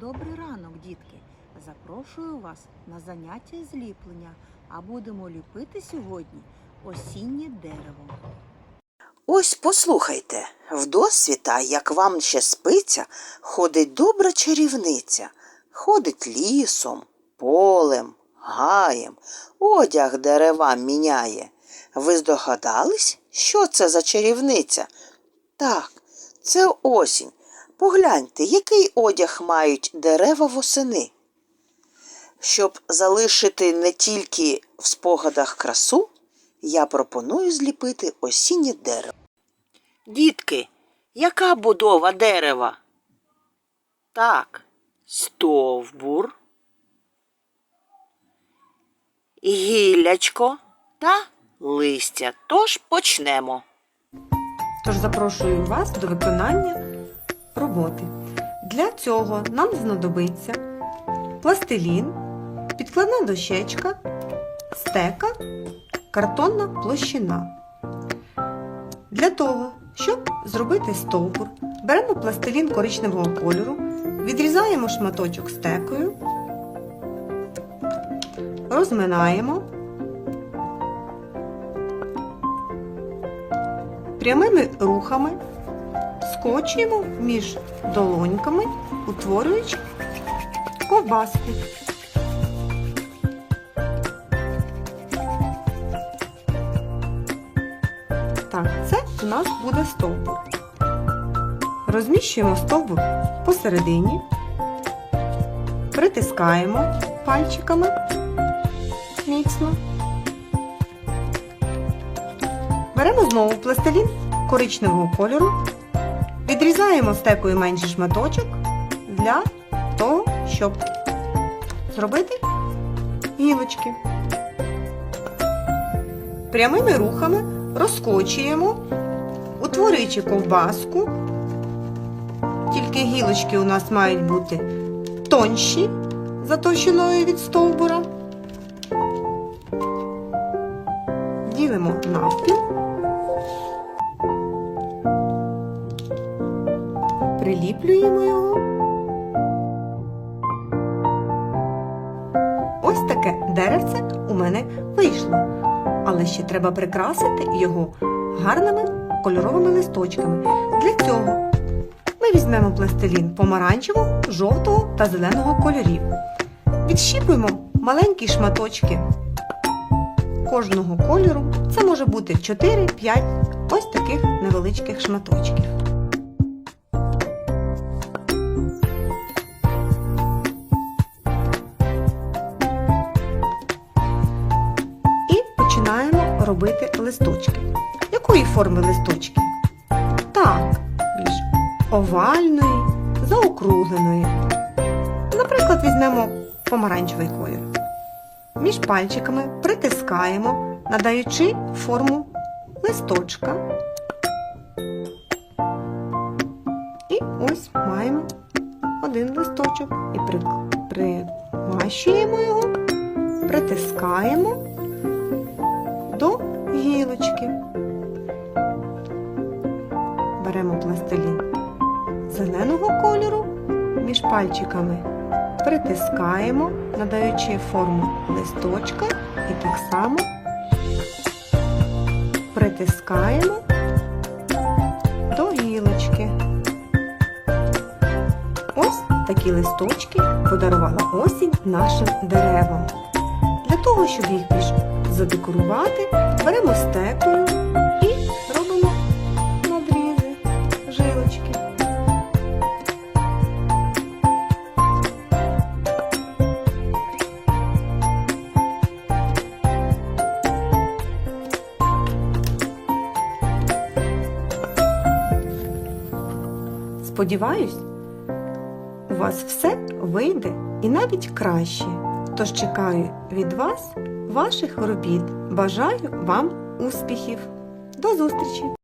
Добрий ранок, дітки! Запрошую вас на заняття з ліплення, а будемо ліпити сьогодні осіннє дерево. Ось послухайте, в досвіта, як вам ще спиться, ходить добра чарівниця, ходить лісом, полем, гаєм, одяг деревам міняє. Ви здогадались, що це за чарівниця? Так, це осінь. Погляньте, який одяг мають дерева восени. Щоб залишити не тільки в спогадах красу, я пропоную зліпити осіннє дерево. Дітки, яка будова дерева? Так, стовбур, гіллячко та листя. Тож почнемо. Тож запрошую вас до виконання роботи. Для цього нам знадобиться пластилін, підкладна дощечка, стека, картонна площина. Для того, щоб зробити стовбур, беремо пластилін коричневого кольору, відрізаємо шматочок стекою, розминаємо. Прямими рухами скочуємо між долоньками, утворюючи ковбаску. Так, це у нас буде стовбур. Розміщуємо стовбур посередині, притискаємо пальчиками міцно. Беремо знову пластилін коричневого кольору, відрізаємо стекою менший шматочок для того, щоб зробити гілочки. Прямими рухами розкочуємо, утворюючи ковбаску. Тільки гілочки у нас мають бути тонші за товщиною від стовбура. Ділимо навпіл. Приліплюємо його. Ось таке деревце у мене вийшло. Але ще треба прикрасити його гарними кольоровими листочками. Для цього ми візьмемо пластилін помаранчевого, жовтого та зеленого кольорів. Відщіпуємо маленькі шматочки кожного кольору. Це може бути 4-5 ось таких невеличких шматочків. Робити листочки. Якої форми листочки? Так, більш овальної, заокругленої. Наприклад, візьмемо помаранчевий колір. Між пальчиками притискаємо, надаючи форму листочка. І ось маємо один листочок і примащуємо його, притискаємо Беремо пластилін зеленого кольору між пальчиками притискаємо, надаючи форму листочка і так само притискаємо до гілочки. Ось такі листочки подарувала осінь нашим деревам. Для того, щоб їх більш задекорувати, беремо стекою Сподіваюсь, у вас все вийде і навіть краще. Тож чекаю від вас ваших робіт. Бажаю вам успіхів. До зустрічі!